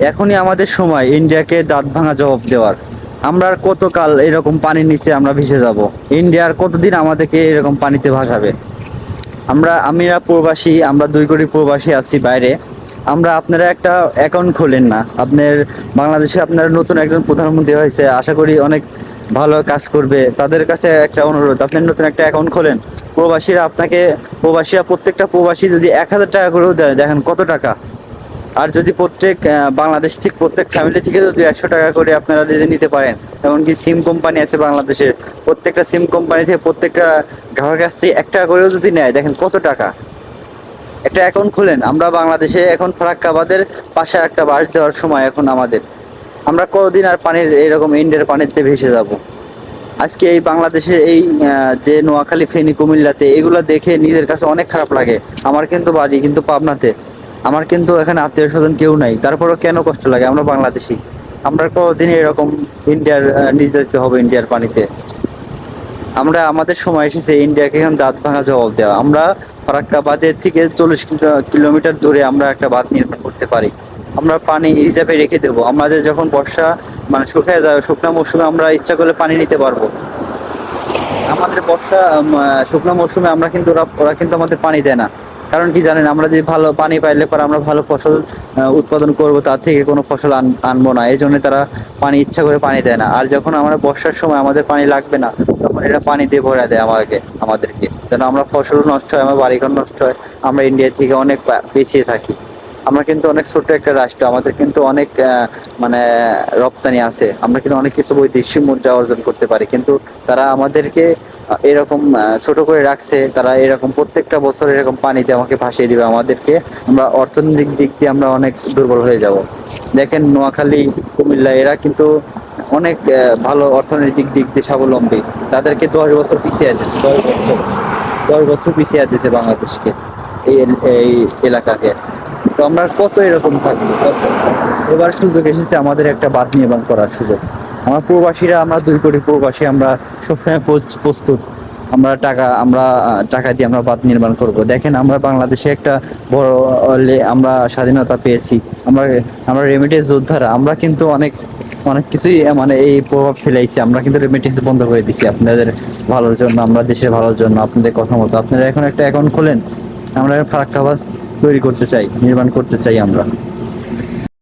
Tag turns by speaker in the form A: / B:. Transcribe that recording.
A: এখনই আমাদের সময় ইন্ডিয়াকে দাঁত ভাঙা জবাব দেওয়ার। আমরা আর কতকাল এরকম পানির নিচে আমরা ভেসে যাব? ইন্ডিয়ার কতদিন আমাদেরকে এরকম পানিতে ভাসাবে? আমরা আমিরা প্রবাসী, আমরা দুই কোটি প্রবাসী আছি বাইরে। আমরা আপনারা একটা অ্যাকাউন্ট খোলেন না। আপনার বাংলাদেশে আপনার নতুন একজন প্রধানমন্ত্রী হয়েছে, আশা করি অনেক ভালো কাজ করবে। তাদের কাছে একটা অনুরোধ, আপনি নতুন একটা অ্যাকাউন্ট খোলেন। প্রবাসীরা আপনাকে, প্রবাসীরা প্রত্যেকটা প্রবাসী যদি এক হাজার টাকা করেও দেয়, দেখেন কত টাকা। আর যদি প্রত্যেক বাংলাদেশ থেকে প্রত্যেক ফ্যামিলি থেকে যদি একশো টাকা করে আপনারা যদি নিতে পারেন, এমনকি সিম কোম্পানি আছে বাংলাদেশের, প্রত্যেকটা সিম কোম্পানি থেকে প্রত্যেকটা গ্রাহকের কাছ থেকে এক টাকা করেও যদি নেয়, দেখেন কত টাকা। একটা অ্যাকাউন্ট খুলেন, আমরা বাংলাদেশে এখন ফারাক্কাবাদের পাশে একটা বাস দেওয়ার সময় এখন আমাদের। আমরা কতদিন আর পানির, এরকম ইন্ডিয়ার পানিতে ভেসে যাব। আজকে এই বাংলাদেশের এই যে নোয়াখালী, ফেনী, কুমিল্লাতে এগুলো দেখে নিজের কাছে অনেক খারাপ লাগে। আমার কিন্তু বাড়ি কিন্তু পাবনাতে। আমার কিন্তু এখানে আত্মীয় স্বজন কেউ নাই। তারপরেও কেন কষ্ট লাগে? আমরা বাংলাদেশি। আমরা কতদিন এরকম ইন্ডিয়ার নির্যাতিত হবে ইন্ডিয়ার পানিতে? আমরা, আমাদের সময় এসেছে ইন্ডিয়াকে এখন দাঁত ভাঙা জবাব দেওয়া। আমরা ফারাক্কাবাদের থেকে চল্লিশ কিলোমিটার দূরে আমরা একটা বাঁধ নির্মাণ করতে পারি। আমরা পানি হিসাবে রেখে দেবো। আমাদের যখন বর্ষা মানে শুকায় যাবে শুকনো মৌসুমে আমরা ইচ্ছা করলে পানি নিতে পারব। আমাদের বর্ষা শুকনো মৌসুমে আমরা কিন্তু, ওরা ওরা কিন্তু আমাদের পানি দেয় না। কারণ কি জানেন, আমরা যদি ভালো পানি পাইলে পরে আমরা ভালো ফসল উৎপাদন করব, তার থেকে কোনো ফসল আন- আনব না। এই জন্য তারা পানি, ইচ্ছা করে পানি দেয় না। আর যখন আমরা বর্ষার সময় আমাদের পানি লাগবে না, তখন এটা পানি দিয়ে ভরে দেয় আমাকে, আমাদেরকে। যেন আমরা ফসল নষ্ট হয়, আমার বাড়িঘর নষ্ট হয়, আমরা ইন্ডিয়া থেকে অনেক পিছিয়ে থাকি। আমরা কিন্তু অনেক ছোট্ট একটা রাষ্ট্র, আমাদের কিন্তু অনেক মানে রপ্তানি আছে। আমরা কিন্তু অনেক কিছু বৈদেশিক মুদ্রা অর্জন করতে পারি। কিন্তু তারা আমাদেরকে এরকম ছোট করে রাখছে। তারা এরকম প্রত্যেকটা বছর এরকম পানিতে আমাকে ভাসিয়ে দিবে। আমাদেরকে আমরা অর্থনৈতিক দিক দিয়ে আমরা অনেক দুর্বল হয়ে যাব। দেখেন নোয়াখালী, কুমিল্লা, এরা কিন্তু অনেক ভালো অর্থনৈতিক দিক দিয়ে স্বাবলম্বী। তাদেরকে দশ বছর পিছিয়ে দিচ্ছে দশ বছর। দশ বছর পিছিয়ে দিচ্ছে বাংলাদেশকে এই এলাকাকে। তো আমরা কত এরকম থাকব? এবার সুযোগ এসেছে আমাদের একটা বাদ নির্মাণ করার সুযোগ। আমরা প্রবাসীরা, আমরা দুই কোটি প্রবাসী, আমরা সবসময় প্রস্তুত। আমরা টাকা আমরা, টাকা দিয়ে আমরা বাদ নির্মাণ করব। দেখেন, আমরা বাংলাদেশে একটা বড় আমরা স্বাধীনতা পেয়েছি। আমরা আমরা রেমিটেন্স যোদ্ধারা। আমরা কিন্তু অনেক অনেক কিছুই মানে এই প্রভাব ফেলাইছি। আমরা কিন্তু রেমিটেন্স বন্ধ করে দিছি। আপনাদের ভালোর জন্য, আমরা দেশের ভালোর জন্য, আপনাদের কথা মতো। আপনারা এখন একটা অ্যাকাউন্ট খোলেন। আমরা ফারাক্কাবাস তৈরি করতে চাই নির্মাণ করতে চাই আমরা।